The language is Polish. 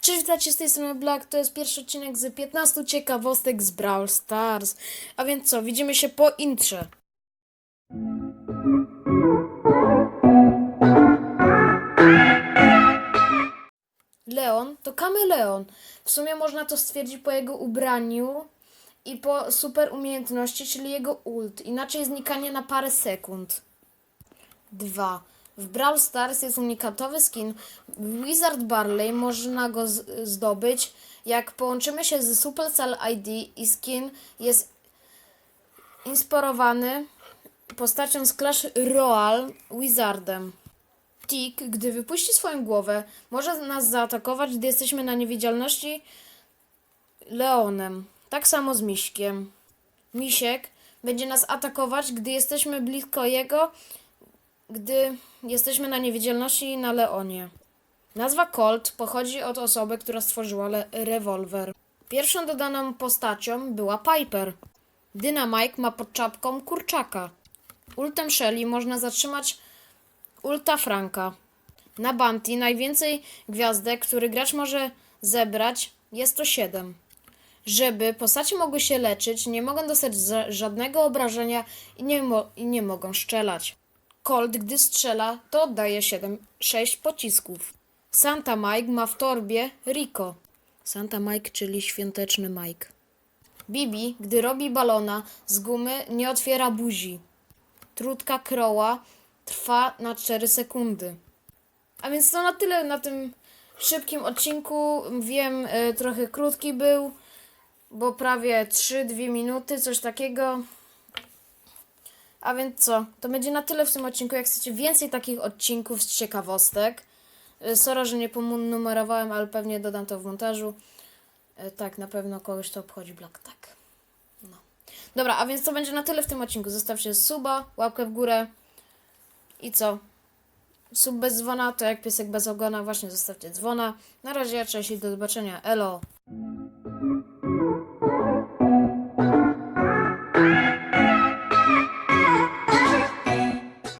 Cześć, witajcie z tej strony Black, to jest pierwszy odcinek z 15 ciekawostek z Brawl Stars. A więc co, widzimy się po intrze. Leon to kameleon. W sumie można to stwierdzić po jego ubraniu i po super umiejętności, czyli jego ult. Inaczej znikanie na parę sekund. 2. W Brawl Stars jest unikatowy skin. Wizard Barley można go zdobyć, jak połączymy się z Supercell ID i skin jest inspirowany postacią z Clash Royale Wizardem. Tik, gdy wypuści swoją głowę, może nas zaatakować, gdy jesteśmy na niewidzialności Leonem. Tak samo z Miśkiem. Misiek będzie nas atakować, gdy jesteśmy blisko jego, gdy jesteśmy na niewidzialności na Leonie. Nazwa Colt pochodzi od osoby, która stworzyła rewolwer. Pierwszą dodaną postacią była Piper. Dynamite ma pod czapką kurczaka. Ultem Shelly można zatrzymać ulta Franka. Na Bounty najwięcej gwiazdek, który gracz może zebrać, jest to 7. Żeby postacie mogły się leczyć, nie mogą dostać żadnego obrażenia i nie, i nie mogą strzelać. Colt, gdy strzela, to oddaje 7, 6 pocisków. Santa Mike ma w torbie Rico. Santa Mike, czyli świąteczny Mike. Bibi, gdy robi balona z gumy, nie otwiera buzi. Trutka Crowa trwa na 4 sekundy. A więc to na tyle na tym szybkim odcinku. Wiem, e, trochę krótki był, bo prawie 3-2 minuty, coś takiego. A więc co? To będzie na tyle w tym odcinku. Jak chcecie więcej takich odcinków z ciekawostek. Y, Sorry, że nie ponumerowałem, ale pewnie dodam to w montażu. Y, Tak, na pewno kogoś to obchodzi Black, tak. No. Dobra, a więc to będzie na tyle w tym odcinku. Zostawcie suba, łapkę w górę. I co? Sub bez dzwona to jak piesek bez ogona. Właśnie zostawcie dzwona. Na razie, cześć i do zobaczenia. Elo.